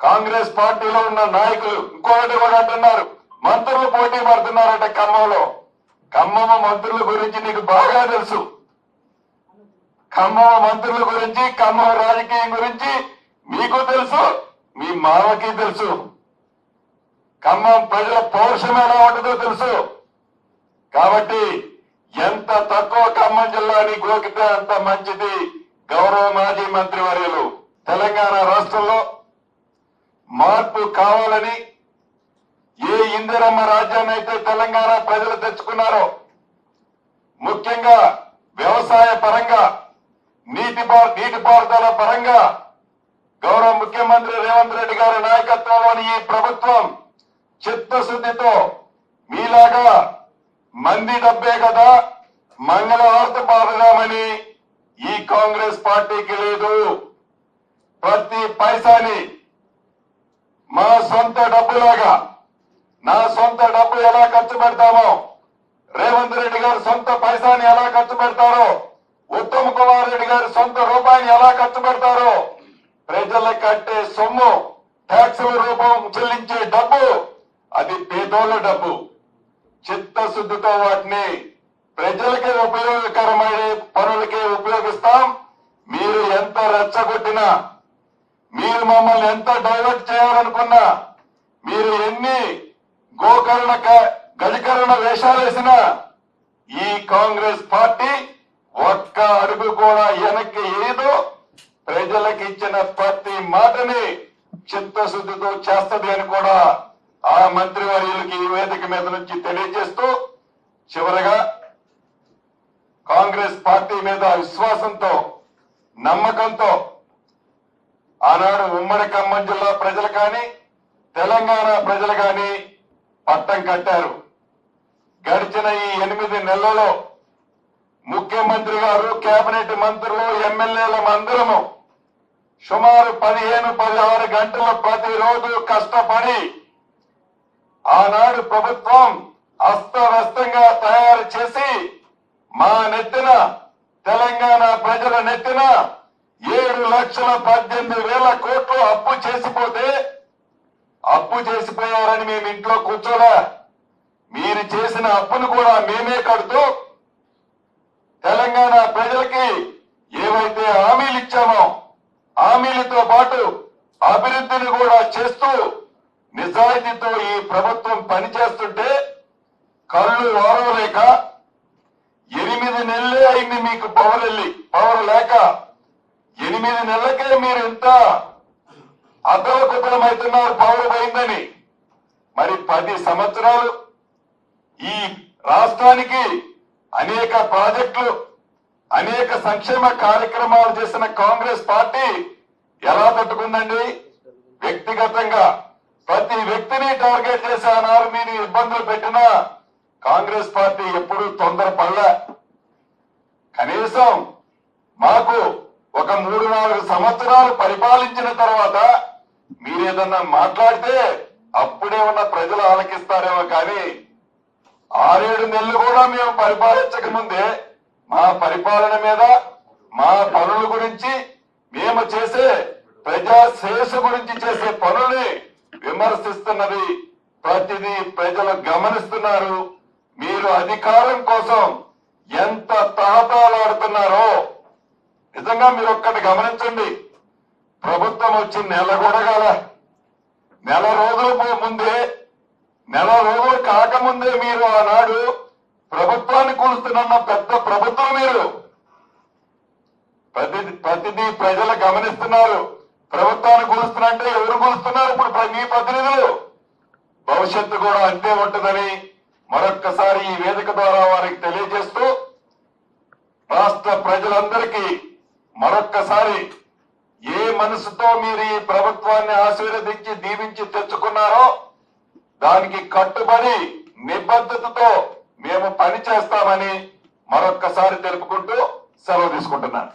కాంగ్రెస్ పార్టీలో ఉన్న నాయకులు ఇంకొకటి కూడా అంటున్నారు. మంత్రులు పోటీ పడుతున్నారట ఖమ్మంలో. ఖమ్మం మంత్రుల గురించి నీకు బాగా తెలుసు. ఖమ్మం మంత్రుల గురించి ఖమ్మం రాజకీయం గురించి మీకు తెలుసు మీ మామకి తెలుసు. ఖమ్మం ప్రజల పౌరుషం ఎలా ఉంటుందో తెలుసు. కాబట్టి ఎంత తక్కువ ఖమ్మం జిల్లాని గోకితే అంత మంచిది గౌరవ మాజీ మంత్రి వర్యులు తెలంగాణ రాష్ట్రంలో మార్పు కావాలని ఏ ఇందిరమ్మ రాజ్యాన్ని అయితే తెలంగాణ ప్రజలు తెచ్చుకున్నారో ముఖ్యంగా వ్యవసాయ పరంగా నీటి నీటిపారుదల పరంగా గౌరవ ముఖ్యమంత్రి రేవంత్ రెడ్డి గారి నాయకత్వంలోని ఈ ప్రభుత్వం చిత్తశుద్ధితో మీలాగా మంది డబ్బే కదా మంగళవార్త పాడదామని ఈ కాంగ్రెస్ పార్టీకి లేదు. ప్రతి పైసాని మా సొంత డబ్బులాగా నా సొంత డబ్బు ఎలా ఖర్చు పెడతామో రేవంత్ రెడ్డి గారు సొంత పైసాని ఎలా ఖర్చు పెడతారో ఉత్తమ్ కుమార్ రెడ్డి గారు సొంత రూపాయిని ఎలా ఖర్చు పెడతారో ప్రజలకు కట్టే సొమ్ము ట్యాక్సుల రూపం చెల్లించే డబ్బు అది పేదోళ్ళ డబ్బు. చిత్తశుద్ధితో వాటిని ప్రజలకి ఉపయోగకరమైన పనులకే ఉపయోగిస్తాం. మీరు ఎంత రెచ్చగొట్టినా మీరు మమ్మల్ని ఎంత డైవర్ట్ చేయాలనుకున్నా మీరు ఎన్ని గోకరణ గజకరణ వేషాలు వేసినా ఈ కాంగ్రెస్ పార్టీ ఒక్క అడుగు కూడా వెనక్కి ఏదో ప్రజలకు ఇచ్చిన ప్రతి మాటని చిత్తశుద్ధితో చేస్తది అని కూడా ఆ మంత్రివర్యులకి ఈ వేదిక మీద నుంచి తెలియజేస్తూ చివరగా కాంగ్రెస్ పార్టీ మీద విశ్వాసంతో నమ్మకంతో ఆనాడు ఉమ్మడి ఖమ్మం జిల్లా ప్రజలు కానీ తెలంగాణ ప్రజలు కానీ పట్టం కట్టారు. గడిచిన ఈ ఎనిమిది నెలలలో ముఖ్యమంత్రి గారు కేబినెట్ మంత్రులు ఎమ్మెల్యేల అందరము సుమారు పదిహేను పదహారు గంటలు ప్రతిరోజు కష్టపడి ఆనాడు ప్రభుత్వం అస్తవ్యస్తంగా తయారు చేసి మా నెత్తిన తెలంగాణ ప్రజల నెత్తిన ఆరు లక్షల పద్దెనిమిది వేల కోట్లు అప్పు చేసిపోతే అప్పు చేసిపోయారని మేము ఇంట్లో కూర్చోలే. మీరు చేసిన అప్పును కూడా మేమే కడుతూ తెలంగాణ ప్రజలకి ఏవైతే హామీలు ఇచ్చామో హామీలతో పాటు అభివృద్ధిని కూడా చేస్తూ నిజాయితీతో ఈ ప్రభుత్వం పనిచేస్తుంటే కళ్ళు ఓరవలేక ఎనిమిది నెలలే అయింది మీకు పవర్ వెళ్ళి పవర్ లేక ఎనిమిది నెలలకే మీరు ఎంత అద్దలకుతలమవుతున్నారు పవర్ పోయిందని. మరి పది సంవత్సరాలు ఈ రాష్ట్రానికి అనేక ప్రాజెక్టులు అనేక సంక్షేమ కార్యక్రమాలు చేసిన కాంగ్రెస్ పార్టీ ఎలా తట్టుకుందండి వ్యక్తిగతంగా ప్రతి వ్యక్తిని టార్గెట్ చేసే అన్నారు మీరు ఇబ్బందులు పెట్టినా కాంగ్రెస్ పార్టీ ఎప్పుడూ తొందరపడలే. కనీసం మాకు ఒక మూడు నాలుగు సంవత్సరాలు పరిపాలించిన తర్వాత మీరేదన్నా మాట్లాడితే అప్పుడే ఉన్న ప్రజలు ఆలకిస్తారేమో కానీ ఆరేడు నెలలు కూడా మేము పరిపాలించక ముందే మా పరిపాలన మీద మా పనుల గురించి మేము చేసే ప్రజా శ్రేయస్సు గురించి చేసే పనుల్ని విమర్శిస్తున్నది ప్రతిదీ ప్రజలు గమనిస్తున్నారు. మీరు అధికారం కోసం ఎంత తహతాలాడుతున్నారో నిజంగా మీరు ఒక్కటి గమనించండి. ప్రభుత్వం వచ్చి నెల కూడా నెల రోజుల ముందే నెల రోజులు కాకముందే మీరు ఆనాడు ప్రభుత్వాన్ని కూలుస్తున్న పెద్ద ప్రభుత్వం మీరు. ప్రతి ప్రతిదీ ప్రజలు గమనిస్తున్నారు. ప్రభుత్వాన్ని కూలుస్తున్నంటే ఎవరు కూలుస్తున్నారు ఇప్పుడు మీ ప్రతినిధులు? భవిష్యత్తు కూడా అంతే ఉంటుందని మరొక్కసారి ఈ వేదిక ద్వారా వారికి తెలియజేస్తూ రాష్ట్ర ప్రజలందరికీ మరొక్కసారి ఏ మనసుతో మీరు ఈ ప్రభుత్వాన్ని ఆశీర్వదించి దీవించి తెచ్చుకున్నారో దానికి కట్టుబడి నిబద్ధతతో మేము పని చేస్తామని మరొక్కసారి తెలుపుకుంటూ సెలవు తీసుకుంటున్నాను.